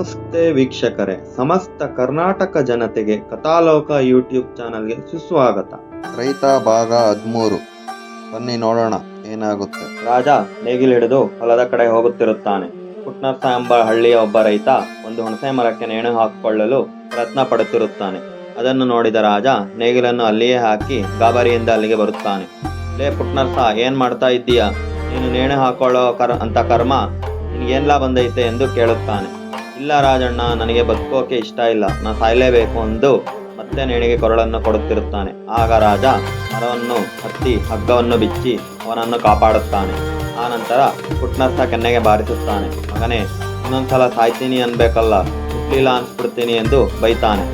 ನಮಸ್ತೆ ವೀಕ್ಷಕರೇ. ಸಮಸ್ತ ಕರ್ನಾಟಕ ಜನತೆಗೆ ಕಥಾಲೋಕ ಯೂಟ್ಯೂಬ್ ಚಾನಲ್ಗೆ ಸುಸ್ವಾಗತ. ರೈತ ಭಾಗ ಹದಿಮೂರು. ಬನ್ನಿ ನೋಡೋಣ ಏನಾಗುತ್ತೆ? ರಾಜ ನೇಗಿಲು ಹಿಡಿದು ಹೊಲದ ಕಡೆ ಹೋಗುತ್ತಿರುತ್ತಾನೆ. ಪುಟ್ನರ್ಸ ಎಂಬ ಹಳ್ಳಿಯ ಒಬ್ಬ ರೈತ ಒಂದು ಹುಣಸೆ ಮರಕ್ಕೆ ನೇಣು ಹಾಕಿಕೊಳ್ಳಲು ಪ್ರಯತ್ನ ಪಡುತ್ತಿರುತ್ತಾನೆ. ಅದನ್ನು ನೋಡಿದ ರಾಜ ನೇಗಿಲನ್ನು ಅಲ್ಲಿಯೇ ಹಾಕಿ ಗಾಬರಿಯಿಂದ ಅಲ್ಲಿಗೆ ಬರುತ್ತಾನೆ. ಲೇ ಪುಟ್ನರ್ಸ ಏನ್ ಮಾಡ್ತಾ ಇದ್ದೀಯಾ? ನೀನು ನೇಣು ಹಾಕೊಳ್ಳೋ ಕರ್ ಅಂತ ಕರ್ಮ ನಿನಗೇನ್ಲಾ ಬಂದೈತೆ ಎಂದು ಕೇಳುತ್ತಾನೆ. ಇಲ್ಲ ರಾಜಣ್ಣ, ನನಗೆ ಬದುಕೋಕೆ ಇಷ್ಟ ಇಲ್ಲ. ನಾ ಸಾಯಲೇಬೇಕು ಎಂದು ಮತ್ತೆ ನೇಣಿಗೆ ಕೊರಳನ್ನು ಕೊಡುತ್ತಿರುತ್ತಾನೆ. ಆಗ ರಾಜ ಮರವನ್ನು ಹತ್ತಿ ಹಗ್ಗವನ್ನು ಬಿಚ್ಚಿ ಅವನನ್ನು ಕಾಪಾಡುತ್ತಾನೆ. ಆ ನಂತರ ಪುಟ್ನರ್ಸ ಕೆನ್ನೆಗೆ ಬಾರಿಸುತ್ತಾನೆ. ಮಗನೇ, ಇನ್ನೊಂದ್ಸಲ ಸಾಯ್ತೀನಿ ಅನ್ಬೇಕಲ್ಲ ಹುಟ್ಟಿಲ್ಲ ಅನ್ಸ್ಬಿಡ್ತೀನಿ ಎಂದು ಬೈತಾನೆ.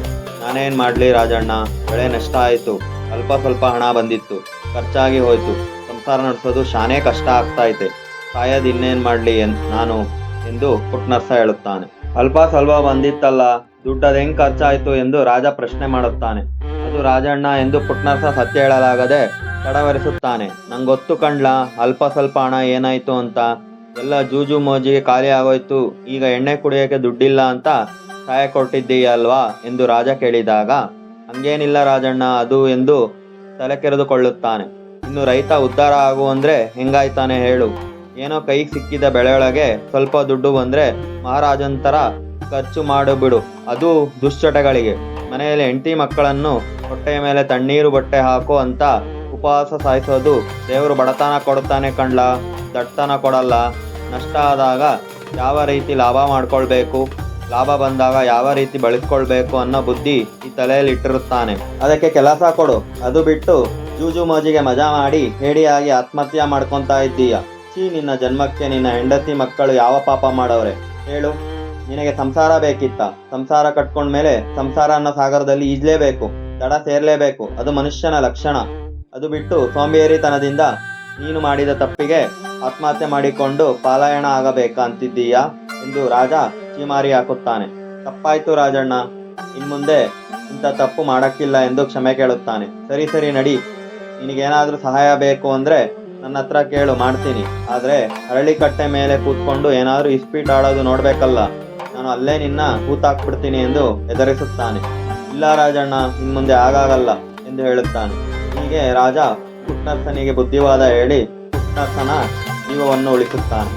ನಾನೇನ್ ಮಾಡ್ಲಿ ರಾಜಣ್ಣ, ಬೆಳೆ ನಷ್ಟ ಆಯಿತು. ಅಲ್ಪ ಸ್ವಲ್ಪ ಹಣ ಬಂದಿತ್ತು. ಖರ್ಚಾಗಿ ಹೋಯ್ತು. ಸಂಸಾರ ನಡೆಸೋದು ಶಾನೇ ಕಷ್ಟ ಆಗ್ತಾ ಐತೆ ಸಾಯೋದು ಇನ್ನೇನ್ ಮಾಡ್ಲಿ ನಾನು ಎಂದು ಪುಟ್ನರ್ಸ ಹೇಳುತ್ತಾನೆ. ಅಲ್ಪ ಸ್ವಲ್ಪ ಬಂದಿತ್ತಲ್ಲ, ದುಡ್ಡು ಅದ್ ಹೆಂಗ್ ಖರ್ಚಾಯ್ತು ಎಂದು ರಾಜ ಪ್ರಶ್ನೆ ಮಾಡುತ್ತಾನೆ. ಅದು ರಾಜಣ್ಣ ಎಂದು ಪುಟ್ನರ್ಸ ಸತ್ಯ ಹೇಳಲಾಗದೆ ತಡವರಿಸುತ್ತಾನೆ. ನಂಗೊತ್ತು ಕಂಡ್ಲ, ಅಲ್ಪ ಸ್ವಲ್ಪ ಹಣ ಏನಾಯ್ತು ಅಂತ? ಎಲ್ಲ ಜೂಜು ಮೋಜಿಗೆ ಖಾಲಿ ಆಗೋಯ್ತು, ಈಗ ಎಣ್ಣೆ ಕುಡಿಯೋಕೆ ದುಡ್ಡಿಲ್ಲ ಅಂತ ಸಹಾಯ ಕೊಟ್ಟಿದ್ದೀಯ ಅಲ್ವಾ ಎಂದು ರಾಜ ಕೇಳಿದಾಗ, ಹಂಗೇನಿಲ್ಲ ರಾಜಣ್ಣ, ಅದು ಎಂದು ತಲೆ ಕೆರೆದುಕೊಳ್ಳುತ್ತಾನೆ ಇನ್ನು ರೈತ ಉದ್ಧಾರ ಆಗು ಅಂದ್ರೆ ಹೆಂಗಾಯ್ತಾನೆ ಹೇಳು. ಏನೋ ಕೈಗೆ ಸಿಕ್ಕಿದ ಬೆಳೆಯೊಳಗೆ ಸ್ವಲ್ಪ ದುಡ್ಡು ಬಂದರೆ ಮಹಾರಾಜನ ಥರ ಖರ್ಚು ಮಾಡಿಬಿಡು ಅದು ದುಶ್ಚಟಗಳಿಗೆ. ಮನೆಯಲ್ಲಿ ಹೆಂಡತಿ ಮಕ್ಕಳನ್ನು ಹೊಟ್ಟೆಯ ಮೇಲೆ ತಣ್ಣೀರು ಬಟ್ಟೆ ಹಾಕು ಅಂತ ಉಪವಾಸ ಸಾಯಿಸೋದು ದೇವರು ಬಡತನ ಕೊಡ್ತಾನೆ ಕಣ್ಲ? ದಟ್ಟತನ ಕೊಡಲ್ಲ. ನಷ್ಟ ಆದಾಗ ಯಾವ ರೀತಿ ಲಾಭ ಮಾಡ್ಕೊಳ್ಬೇಕು? ಲಾಭ ಬಂದಾಗ ಯಾವ ರೀತಿ ಬಳಸ್ಕೊಳ್ಬೇಕು ಅನ್ನೋ ಬುದ್ಧಿ ಈ ತಲೆಯಲ್ಲಿ ಇಟ್ಟಿರುತ್ತಾನೆ. ಅದಕ್ಕೆ ಕೆಲಸ ಕೊಡು. ಅದು ಬಿಟ್ಟು ಜೂಜು ಮೋಜಿಗೆ ಮಜಾ ಮಾಡಿ, ಹೇಡಿಯಾಗಿ ಆತ್ಮಹತ್ಯೆ ಮಾಡ್ಕೊತಾ ಇದ್ದೀಯ. ಛೀ ನಿನ್ನ ಜನ್ಮಕ್ಕೆ ನಿನ್ನ ಹೆಂಡತಿ ಮಕ್ಕಳು ಯಾವ ಪಾಪ ಮಾಡವ್ರೆ ಹೇಳು. ನಿನಗೆ ಸಂಸಾರ ಬೇಕಿತ್ತ. ಸಂಸಾರ ಕಟ್ಕೊಂಡ್ಮೇಲೆ ಸಂಸಾರ ಅನ್ನೋ ಸಾಗರದಲ್ಲಿ ಈಜ್ಲೇಬೇಕು. ದಡ ಸೇರ್ಲೇಬೇಕು. ಅದು ಮನುಷ್ಯನ ಲಕ್ಷಣ. ಅದು ಬಿಟ್ಟು ಸೋಂಬೇರಿತನದಿಂದ ನೀನು ಮಾಡಿದ ತಪ್ಪಿಗೆ ಆತ್ಮಹತ್ಯೆ ಮಾಡಿಕೊಂಡು ಪಾಲಾಯಣ ಆಗಬೇಕಾ ಅಂತಿದ್ದೀಯಾ ಎಂದು ರಾಜ ಚೀಮಾರಿ ಹಾಕುತ್ತಾನೆ. ತಪ್ಪಾಯ್ತು ರಾಜಣ್ಣ. ಇನ್ಮುಂದೆ ಇಂಥ ತಪ್ಪು ಮಾಡಕ್ಕಿಲ್ಲ ಎಂದು ಕ್ಷಮೆ ಕೇಳುತ್ತಾನೆ. ಸರಿ ಸರಿ ನಡಿ. ನಿನಗೇನಾದ್ರೂ ಸಹಾಯ ಬೇಕು ಅಂದ್ರೆ ನನ್ನ ಹತ್ರ ಕೇಳು, ಮಾಡ್ತೀನಿ. ಆದ್ರೆ ಅರಳಿಕಟ್ಟೆ ಮೇಲೆ ಕೂತ್ಕೊಂಡು ಏನಾದರೂ ಇಸ್ಪೀಟ್ ಆಡೋದು ನೋಡ್ಬೇಕಲ್ಲ. ನಾನು ಅಲ್ಲೇ ನಿನ್ನ ಕೂತಾಕ್ಬಿಡ್ತೀನಿ ಎಂದು ಹೆದರಿಸುತ್ತಾನೆ. ಇಲ್ಲ ರಾಜಣ್ಣ ಇನ್ಮುಂದೆ ಆಗಾಗಲ್ಲ ಎಂದು ಹೇಳುತ್ತಾನೆ. ಹೀಗೆ ರಾಜ ಪುಟ್ನರ್ಸನಿಗೆ ಬುದ್ಧಿವಾದ ಹೇಳಿ ಪುಟ್ನರ್ಸನ ಜೀವವನ್ನು ಉಳಿಸುತ್ತಾನೆ.